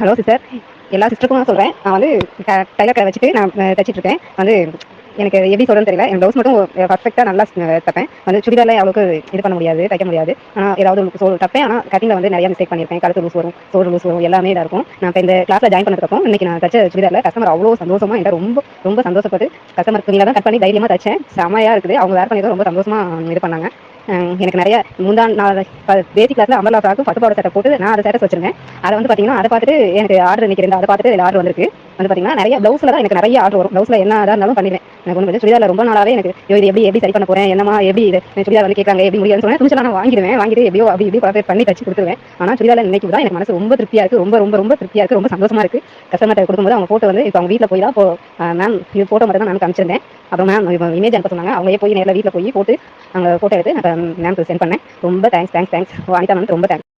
Hello sister எல்லா சிஸ்டருக்கும் நான் சொல்கிறேன் நான் வந்து க டைலர் கடை வச்சுட்டு நான் அஹ், இருக்கேன் வந்து எனக்கு எப்படி சொல்கிறேன்னு தெரியல. என் ப்ளவுஸ் மட்டும் பர்ஃபெக்டாக நல்லா தைப்பேன். வந்து சுடிதாரில் அவ்வளோக்கு இது பண்ண முடியாது தைக்க முடியாது. ஆனால் ஏதாவது உங்களுக்கு தைப்பேன். ஆனால் கட்டிங்கில் வந்து நிறைய மிஸ்டேக் பண்ணியிருப்பேன். கழுத்து லூஸ் வரும் சோறு லூஸ் வரும் எல்லாமே இதாக இருக்கும். நான் இப்போ இந்த கிளாஸில் ஜாயின் பண்ணதுக்கப்புறம் இன்னைக்கு நான் தைச்ச சுடிதாரில் கஸ்டமர் அவ்வளோ சந்தோஷமாக என்கிட்ட ரொம்ப ரொம்ப சந்தோஷப்பட்டு கஸ்டமருக்கு நீங்கள் தான் கட் பண்ணி தைரியமாக தைச்சேன். செமையாக இருக்குது. அவங்க வேர் பண்ணி ரொம்ப சந்தோஷமாக இது பண்ணாங்க. எனக்கு நிறைய முந்தா நான் பேசிக் கிளாஸில் அம்பர்லா ஃப்ராக்கும் பட்டு பாவாடை சட்டை போட்டு நான் அதை ஸ்டேட்டஸ் வச்சிருந்தேன். அதை வந்து பார்த்தீங்கன்னா அதை பார்த்துட்டு எனக்கு ஆர்டர் நிற்கிறேன் அதை பார்த்துட்டு ஆர்டர் வந்திருக்கு. வந்து பார்த்தீங்கன்னா நிறைய ப்ளவுஸில் தான் எனக்கு நிறைய ஆர்டர் வரும். ப்ளவுஸில் என்ன இதாக இருந்தாலும் பண்ணிடுவேன். எனக்கு ஒன்று கொஞ்சம் சுடிதாரில் ரொம்ப நாளாகவே எனக்கு இது எப்படி எப்படி சரி பண்ண போகிறேன் என்னமா எப்படி இது? சுடிதார் வந்து கேட்காங்க எப்படி முடியாதுன்னு சொன்னேன். துணிச்சலாம் நான் வாங்கிடுவேன். வாங்கிட்டு எப்படியோ அப்படி இப்படி ப்ராடக்ட் பண்ணி தச்சு கொடுத்துருவேன். ஆனால் சுடிதாரில் இன்னைக்கு தான் எனக்கு மனசு ரொம்ப திருப்தியாக இருக்குது ரொம்ப ரொம்ப ரொம்ப திருப்தியாக இருக்குது ரொம்ப சந்தோஷமாக இருக்குது கஸ்டமர்கிட்ட கொடுக்கும்போது அவங்க ஃபோட்டோ வந்து இப்போ அவங்க வீட்டில் போய் தான் இப்போ மேம் இது ஃபோட்டோ மட்டும் தான் நான் காமிச்சிருந்தேன் அப்புறம் மேம் இமேஜ் அனுப்ப சொன்னாங்க. அவங்களே போய் நேரில் வீட்டில் போய் போட்டு அவங்க ஃபோட்டோ எடுத்து நான் மேம்க்கு சென்ட் பண்ணேன். ரொம்ப thanks thanks thanks Anitha ma'am ரொம்ப தேங்க்ஸ்